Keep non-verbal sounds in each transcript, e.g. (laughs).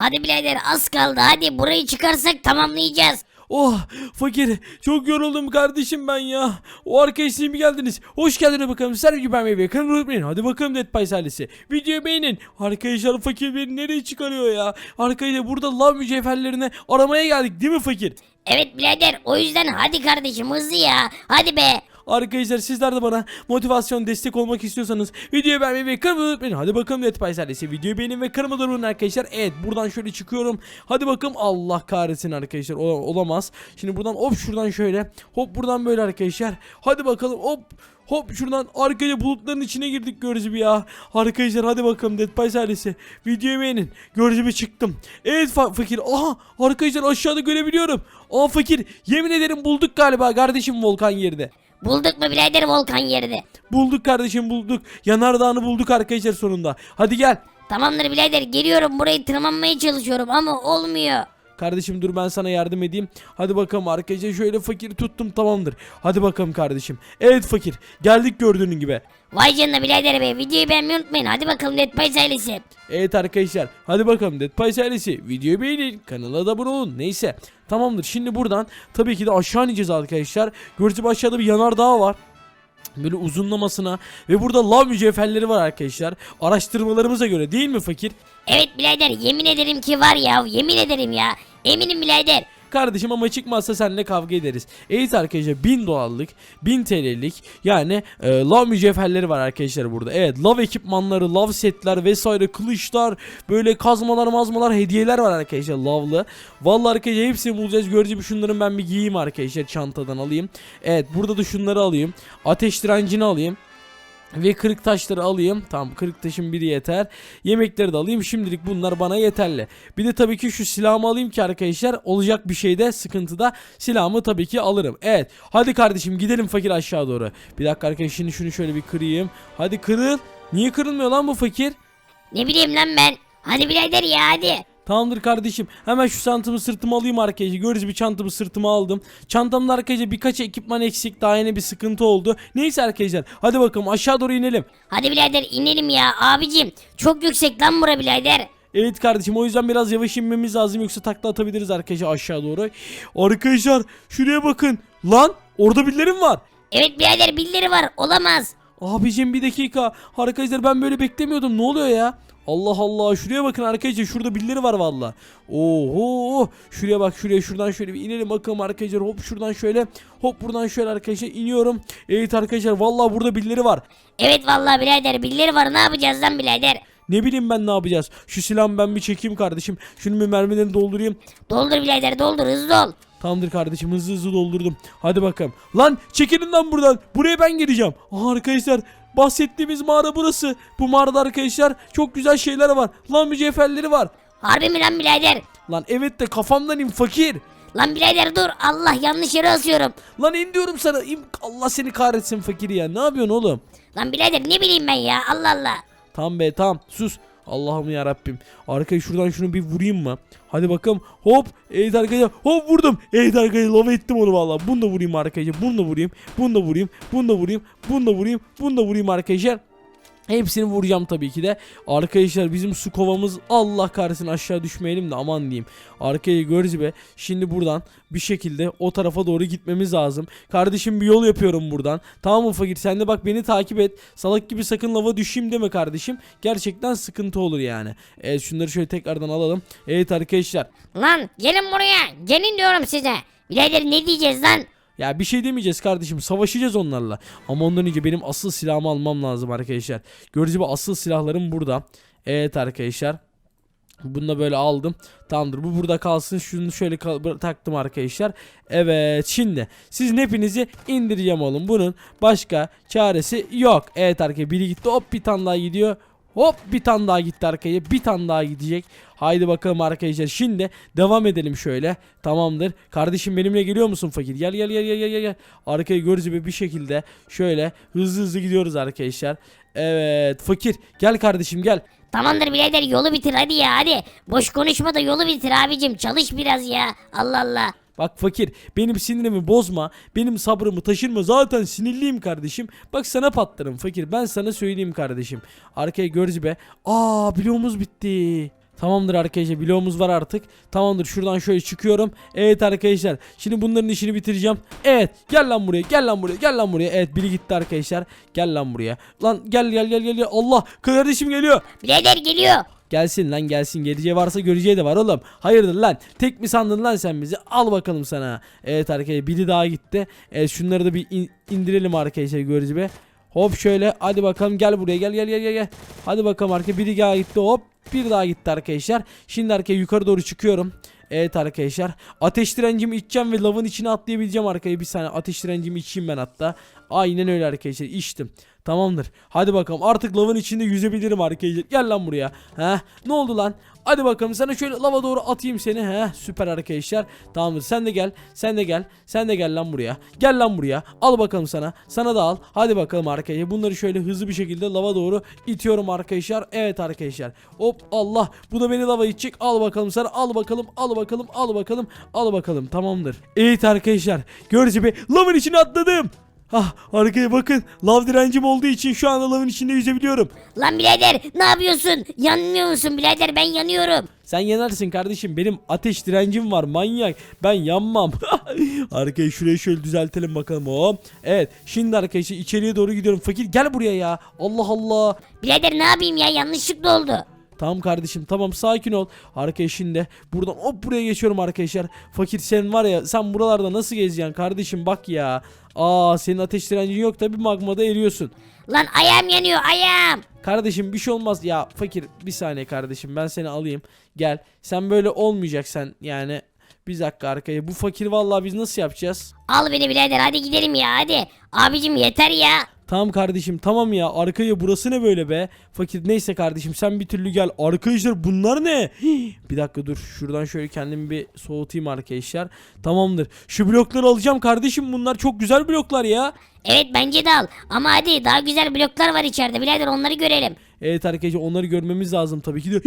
Hadi birader az kaldı hadi burayı çıkarsak tamamlayacağız. Oh fakir çok yoruldum kardeşim ben ya. O arkadaşlarım geldiniz. Hoş geldiniz bakalım. Sergi ben ve kanalı unutmayın. Hadi bakalım Dead Pies ailesi. Videoyu beğenin. Arkadaşlar fakir beni nereye çıkarıyor ya? Arkadaşlar burada lav mücevherlerini aramaya geldik değil mi fakir? Evet birader o yüzden hadi kardeşim hızlı ya. Hadi be. Arkadaşlar sizler de bana motivasyon destek olmak istiyorsanız videoyu beğenmeyi ve kırmızı unutmayın. Hadi bakalım Pies ailesi. Videoyu beğenin ve kırmızı durun arkadaşlar. Evet buradan şöyle çıkıyorum. Hadi bakalım Allah kahretsin arkadaşlar. Ola- olamaz. Şimdi buradan hop şuradan şöyle. Hop buradan böyle arkadaşlar. Hadi bakalım hop. Hop şuradan arkaya bulutların içine girdik gördüğünüz gibi ya. Arkadaşlar hadi bakalım Dead Pies ailesi. Videoyu beğenin. Gördüğünüz gibi çıktım. Evet fa- fakir. Aha arkadaşlar aşağıda görebiliyorum. Aa fakir yemin ederim bulduk galiba kardeşim volkan yerde. Bulduk mu birader volkan yerini? Bulduk kardeşim bulduk. Yanardağını bulduk arkadaşlar sonunda. Hadi gel. Tamamdır birader geliyorum burayı tırmanmaya çalışıyorum ama olmuyor. Kardeşim dur ben sana yardım edeyim. Hadi bakalım arkadaşlar şöyle fakiri tuttum tamamdır. Hadi bakalım kardeşim. Evet fakir. Geldik gördüğün gibi. Vay canına birader be videoyu beğenmeyi unutmayın hadi bakalım Dead Pies ailesi. Evet arkadaşlar. Hadi bakalım Dead Pies ailesi. Videoyu beğenin. Kanala da abone olun. Neyse. Tamamdır. Şimdi buradan tabii ki de aşağı ineceğiz arkadaşlar. Gördüğünüz aşağıda bir yanardağ var. Böyle uzunlamasına ve burada lav mücevherleri var arkadaşlar. Araştırmalarımıza göre değil mi fakir? Evet birader yemin ederim ki var ya yemin ederim ya. Eminim birader. Kardeşim ama çıkmazsa seninle kavga ederiz. Evet arkadaşlar 1000 dolarlık 1000 TL'lik yani e, lav mücevherleri var arkadaşlar burada. Evet lav ekipmanları, lav setler vesaire kılıçlar böyle kazmalar mazmalar hediyeler var arkadaşlar lavlı. Vallahi arkadaşlar hepsini bulacağız. Göreceğim şunların ben bir giyeyim arkadaşlar çantadan alayım. Evet burada da şunları alayım. Ateş direncini alayım. Ve kırık taşları alayım. Tamam kırık taşın biri yeter. Yemekleri de alayım. Şimdilik bunlar bana yeterli. Bir de tabii ki şu silahımı alayım ki arkadaşlar olacak bir şeyde sıkıntıda silahımı tabii ki alırım. Evet. Hadi kardeşim gidelim fakir aşağı doğru. Bir dakika arkadaşlar şimdi şunu şöyle bir kırayım. Hadi kırıl. Niye kırılmıyor lan bu fakir? Ne bileyim lan ben. Hadi birader ya hadi. Tamamdır kardeşim. Hemen şu çantamı sırtıma alayım arkadaşlar. Görürüz bir çantamı sırtıma aldım. Çantamda arkadaşlar birkaç ekipman eksik. Daha yeni bir sıkıntı oldu. Neyse arkadaşlar. Hadi bakalım aşağı doğru inelim. Hadi birader inelim ya abicim. Çok yüksek lan bura birader. Evet kardeşim o yüzden biraz yavaş inmemiz lazım yoksa takla atabiliriz arkadaşlar aşağı doğru. Arkadaşlar şuraya bakın. Lan orada birileri var? Evet birader birileri var olamaz. Abicim bir dakika. Arkadaşlar ben böyle beklemiyordum. Ne oluyor ya? Allah Allah şuraya bakın arkadaşlar şurada birileri var valla. Oho şuraya bak şuraya şuradan şöyle bir inelim bakalım arkadaşlar hop şuradan şöyle hop buradan şöyle arkadaşlar iniyorum. Evet arkadaşlar valla burada birileri var. Evet vallahi birader birileri var ne yapacağız lan birader? Ne bileyim ben ne yapacağız. Şu silahımı ben bir çekeyim kardeşim. Şunu bir mermilerini doldurayım. Doldur birader doldur hızlı ol. Tamamdır kardeşim hızlı hızlı doldurdum. Hadi bakalım. Lan çekilin lan buradan. Buraya ben geleceğim. Aha arkadaşlar bahsettiğimiz mağara burası. Bu mağarada arkadaşlar çok güzel şeyler var. Lan mücevherleri var. Harbi mi lan birader? Lan evet de kafamdan in fakir. Lan birader dur Allah yanlış yere asıyorum. Lan in diyorum sana. İn. Allah seni kahretsin fakir ya. Ne yapıyorsun oğlum? Lan birader ne bileyim ben ya Allah Allah. Tamam be tamam sus. Allah'ım ya Rabbim. Arkaya şuradan şunu bir vurayım mı? Hadi bakalım. Hop. Evet arkadaşlar. Hop vurdum. Evet arkadaşlar lava ettim onu vallahi. Bunu da vurayım arkadaşlar. Bunu da vurayım. Bunu da vurayım. Bunu da vurayım. Bunu da vurayım. Bunu vurayım arkadaşlar. Hepsini vuracağım tabii ki de. Arkadaşlar bizim su kovamız Allah kahretsin aşağı düşmeyelim de aman diyeyim. Arkaya görüz be. Şimdi buradan bir şekilde o tarafa doğru gitmemiz lazım. Kardeşim bir yol yapıyorum buradan. Tamam mı fakir sen de bak beni takip et. Salak gibi sakın lava düşeyim deme kardeşim. Gerçekten sıkıntı olur yani. Evet şunları şöyle tekrardan alalım. Evet arkadaşlar. Lan gelin buraya gelin diyorum size. Birader ne diyeceğiz lan? Ya bir şey demeyeceğiz kardeşim. Savaşacağız onlarla. Ama ondan önce benim asıl silahımı almam lazım arkadaşlar. Gördüğünüz gibi asıl silahlarım burada. Evet arkadaşlar. Bunu da böyle aldım. Tamamdır bu burada kalsın. Şunu şöyle taktım arkadaşlar. Evet şimdi sizin hepinizi indireceğim oğlum. Bunun başka çaresi yok. Evet arkadaşlar biri gitti hop bir tane daha gidiyor. Hop bir tane daha gitti arkaya. Bir tane daha gidecek. Haydi bakalım arkadaşlar. Şimdi devam edelim şöyle. Tamamdır. Kardeşim benimle geliyor musun fakir? Gel gel gel gel gel gel. Arkaya görücü gibi bir şekilde şöyle hızlı hızlı gidiyoruz arkadaşlar. Evet fakir gel kardeşim gel. Tamamdır birader yolu bitir hadi ya hadi. Boş konuşma da yolu bitir abicim çalış biraz ya. Allah Allah. Bak fakir benim sinirimi bozma. Benim sabrımı taşırma. Zaten sinirliyim kardeşim. Bak sana patlarım fakir. Ben sana söyleyeyim kardeşim. Arkaya görücü be. Aa bloğumuz bitti. Tamamdır arkadaşlar bloğumuz var artık. Tamamdır şuradan şöyle çıkıyorum. Evet arkadaşlar şimdi bunların işini bitireceğim. Evet gel lan buraya gel lan buraya gel lan buraya. Evet biri gitti arkadaşlar. Gel lan buraya. Lan gel gel gel. gel. Allah kardeşim geliyor. Birader geliyor. Gelsin lan gelsin geleceği varsa göreceği de var oğlum. Hayırdır lan tek mi sandın lan sen bizi al bakalım sana. Evet arkadaşlar biri daha gitti. Evet şunları da bir in- indirelim arkadaşlar görücü be. Hop şöyle hadi bakalım gel buraya gel gel gel gel. gel. Hadi bakalım arkadaşlar biri daha gitti hop bir daha gitti arkadaşlar. Şimdi arkadaşlar yukarı doğru çıkıyorum. Evet arkadaşlar ateş direncimi içeceğim ve lavın içine atlayabileceğim arkaya bir saniye ateş direncimi içeyim ben hatta. Aynen öyle arkadaşlar içtim. Tamamdır. Hadi bakalım artık lavın içinde yüzebilirim arkadaşlar. Gel lan buraya. He? Ne oldu lan? Hadi bakalım sana şöyle lava doğru atayım seni. He? Süper arkadaşlar. Tamamdır. Sen de gel. Sen de gel. Sen de gel lan buraya. Gel lan buraya. Al bakalım sana. Sana da al. Hadi bakalım arkadaşlar. Bunları şöyle hızlı bir şekilde lava doğru itiyorum arkadaşlar. Evet arkadaşlar. Hop Allah. Bu da beni lava itecek. Al bakalım sana. Al bakalım. Al bakalım. Al bakalım. Al bakalım. Tamamdır. Evet arkadaşlar. Gördüğünüz gibi lavın içine atladım. Ah arkaya bakın. Lav direncim olduğu için şu anda lavın içinde yüzebiliyorum. Lan birader ne yapıyorsun? Yanmıyor musun birader ben yanıyorum. Sen yanarsın kardeşim. Benim ateş direncim var manyak. Ben yanmam. (laughs) Arkayı şuraya şöyle düzeltelim bakalım. Hop. Evet. Şimdi arkadaşlar içeriye doğru gidiyorum. Fakir gel buraya ya. Allah Allah. Birader ne yapayım ya yanlışlıkla oldu. Tamam kardeşim tamam sakin ol. Arkadaş şimdi buradan hop buraya geçiyorum arkadaşlar. Fakir sen var ya sen buralarda nasıl gezeceksin kardeşim bak ya. Aa senin ateş direncin yok tabi magmada eriyorsun. Lan ayağım yanıyor ayağım. Kardeşim bir şey olmaz ya fakir bir saniye kardeşim ben seni alayım gel sen böyle olmayacaksan yani bir dakika arkaya bu fakir vallahi biz nasıl yapacağız? Al beni birader hadi gidelim ya hadi. Abicim yeter ya. Tamam kardeşim tamam ya. Arkaya burası ne böyle be? Fakir neyse kardeşim sen bir türlü gel. Arkadaşlar bunlar ne? Bir dakika dur. Şuradan şöyle kendimi bir soğutayım arkadaşlar. Tamamdır. Şu blokları alacağım kardeşim. Bunlar çok güzel bloklar ya. Evet bence de al. Ama hadi daha güzel bloklar var içeride. Birader onları görelim. Evet arkadaşlar onları görmemiz lazım tabii ki de.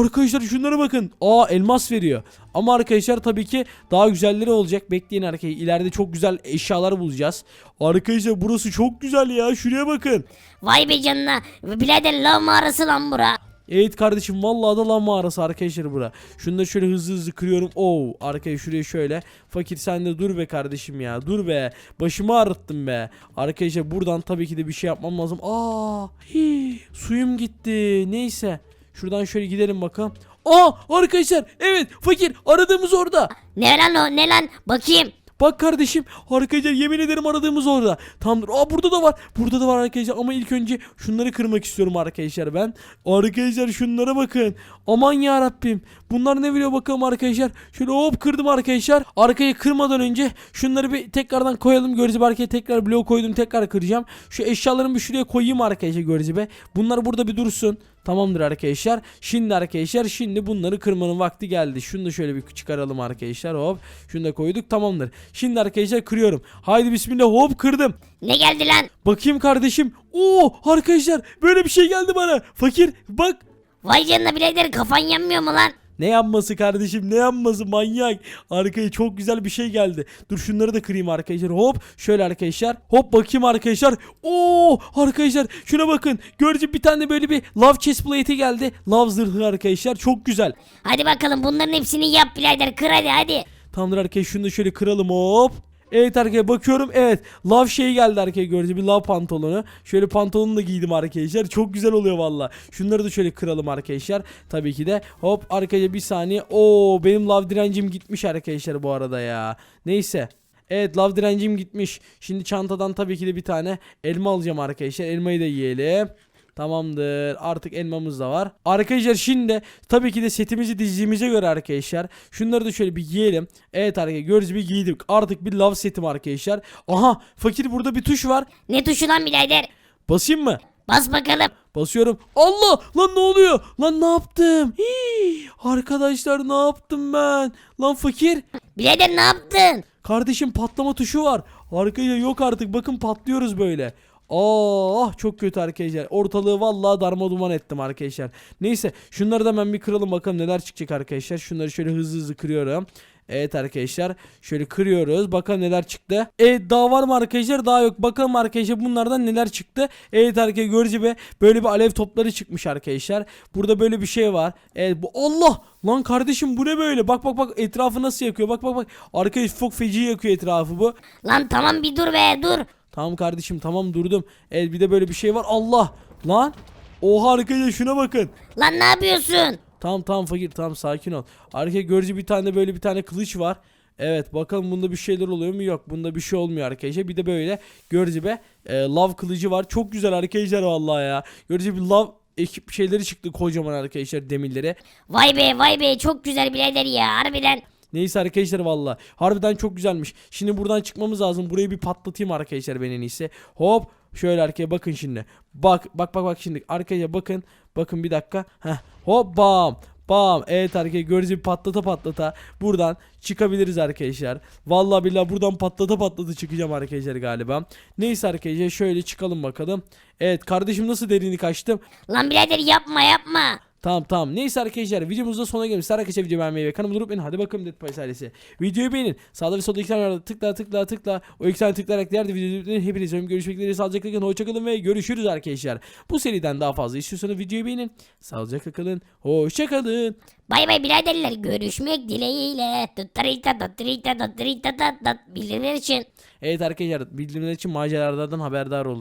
Arkadaşlar şunlara bakın. Aa elmas veriyor. Ama arkadaşlar tabii ki daha güzelleri olacak. Bekleyin arkadaşlar. İleride çok güzel eşyalar bulacağız. Arkadaşlar burası çok güzel ya. Şuraya bakın. Vay be canına. Birader lav mağarası lan bura. Evet kardeşim vallahi da lan mağarası arkadaşlar bura. Şunları şöyle hızlı hızlı kırıyorum. Oo arkaya şuraya şöyle. Fakir sen de dur be kardeşim ya. Dur be. Başımı ağrıttın be. Arkadaşlar buradan tabii ki de bir şey yapmam lazım. Aa hii, suyum gitti. Neyse. Şuradan şöyle gidelim bakalım. Aa arkadaşlar evet fakir aradığımız orada. Ne lan o ne lan bakayım. Bak kardeşim arkadaşlar yemin ederim aradığımız orada. Tamamdır. Aa burada da var. Burada da var arkadaşlar ama ilk önce şunları kırmak istiyorum arkadaşlar ben. Arkadaşlar şunlara bakın. Aman ya Rabbim. Bunlar ne biliyor bakalım arkadaşlar. Şöyle hop kırdım arkadaşlar. Arkayı kırmadan önce şunları bir tekrardan koyalım. Görücü arkaya tekrar blok koydum tekrar kıracağım. Şu eşyalarımı bir şuraya koyayım arkadaşlar görücü be. Bunlar burada bir dursun. Tamamdır arkadaşlar. Şimdi arkadaşlar şimdi bunları kırmanın vakti geldi. Şunu da şöyle bir çıkaralım arkadaşlar. Hop. Şunu da koyduk. Tamamdır. Şimdi arkadaşlar kırıyorum. Haydi bismillah hop kırdım. Ne geldi lan? Bakayım kardeşim. Oo arkadaşlar böyle bir şey geldi bana. Fakir bak. Vay canına birader kafan yanmıyor mu lan? Ne yanması kardeşim ne yanması manyak. Arkaya çok güzel bir şey geldi. Dur şunları da kırayım arkadaşlar. Hop şöyle arkadaşlar. Hop bakayım arkadaşlar. Oo arkadaşlar şuna bakın. Görece bir tane böyle bir love chest plate'i geldi. Love zırhı arkadaşlar çok güzel. Hadi bakalım bunların hepsini yap birader kır hadi hadi. Tamamdır arkadaşlar şunu da şöyle kıralım hop. Evet arkadaşlar bakıyorum evet love şey geldi arkaya görece bir love pantolonu. Şöyle pantolonu da giydim arkadaşlar çok güzel oluyor valla. Şunları da şöyle kıralım arkadaşlar. Tabii ki de hop arkaya bir saniye. Oo benim love direncim gitmiş arkadaşlar bu arada ya. Neyse. Evet love direncim gitmiş. Şimdi çantadan tabii ki de bir tane elma alacağım arkadaşlar. Elmayı da yiyelim. Tamamdır. Artık elmamız da var. Arkadaşlar şimdi tabii ki de setimizi dizdiğimize göre arkadaşlar. Şunları da şöyle bir yiyelim. Evet arkadaşlar gördüğünüz gibi giydik. Artık bir love setim arkadaşlar. Aha fakir burada bir tuş var. Ne tuşu lan birader? Basayım mı? Bas bakalım. Basıyorum. Allah! Lan ne oluyor? Lan ne yaptım? Hii! Arkadaşlar ne yaptım ben? Lan fakir. Birader ne yaptın? Kardeşim patlama tuşu var. Arkaya yok artık. Bakın patlıyoruz böyle. Ah çok kötü arkadaşlar. Ortalığı vallahi darma duman ettim arkadaşlar. Neyse şunları da ben bir kıralım bakalım neler çıkacak arkadaşlar. Şunları şöyle hızlı hızlı kırıyorum. Evet arkadaşlar şöyle kırıyoruz. Bakalım neler çıktı. Evet daha var mı arkadaşlar? Daha yok. Bakalım arkadaşlar bunlardan neler çıktı. Evet arkadaşlar gördüğünüz gibi böyle bir alev topları çıkmış arkadaşlar. Burada böyle bir şey var. Evet bu Allah! Lan kardeşim bu ne böyle? Bak bak bak etrafı nasıl yakıyor. Bak bak bak. Arkadaş çok feci yakıyor etrafı bu. Lan tamam bir dur be dur. Tamam kardeşim tamam durdum. Evet bir de böyle bir şey var. Allah! Lan! Oha arkadaşlar şuna bakın. Lan ne yapıyorsun? Tamam tamam fakir tamam sakin ol. Arkaya görücü bir tane böyle bir tane kılıç var. Evet bakalım bunda bir şeyler oluyor mu? Yok bunda bir şey olmuyor arkadaşlar. Bir de böyle görücü be e, lav kılıcı var. Çok güzel arkadaşlar vallahi ya. Görücü bir lav ekip şeyleri çıktı kocaman arkadaşlar demirlere. Vay be vay be çok güzel birader ya harbiden. Neyse arkadaşlar valla. Harbiden çok güzelmiş. Şimdi buradan çıkmamız lazım. Burayı bir patlatayım arkadaşlar ben en iyisi. Hop. Şöyle arkaya bakın şimdi. Bak bak bak bak şimdi. Arkaya bakın. Bakın bir dakika. Heh. Hop bam. Bam. Evet arkadaşlar gördüğünüz gibi patlata patlata buradan çıkabiliriz arkadaşlar. Vallahi billahi buradan patlata patlata çıkacağım arkadaşlar galiba. Neyse arkadaşlar şöyle çıkalım bakalım. Evet kardeşim nasıl derinlik açtım. Lan birader yapma yapma. Tamam tamam. Neyse arkadaşlar videomuzda sona gelmiş. Arkadaşlar videoyu beğenmeyi ve kanalıma durup hadi bakalım Dead Pies ailesi. Videoyu beğenin. Sağda ve solda iki tane var. Tıkla tıkla tıkla. O iki tane tıklayarak diğer de videoyu hepiniz ömrüm görüşmek dileğiyle sağlıcakla kalın. Hoşçakalın ve görüşürüz arkadaşlar. Bu seriden daha fazla istiyorsanız videoyu beğenin. Sağlıcakla kalın. Hoşçakalın. Bay bay biraderler görüşmek dileğiyle. Tuttarita tuttarita tuttarita tat bildirimler için. Evet arkadaşlar bildirimler için maceralardan haberdar olun.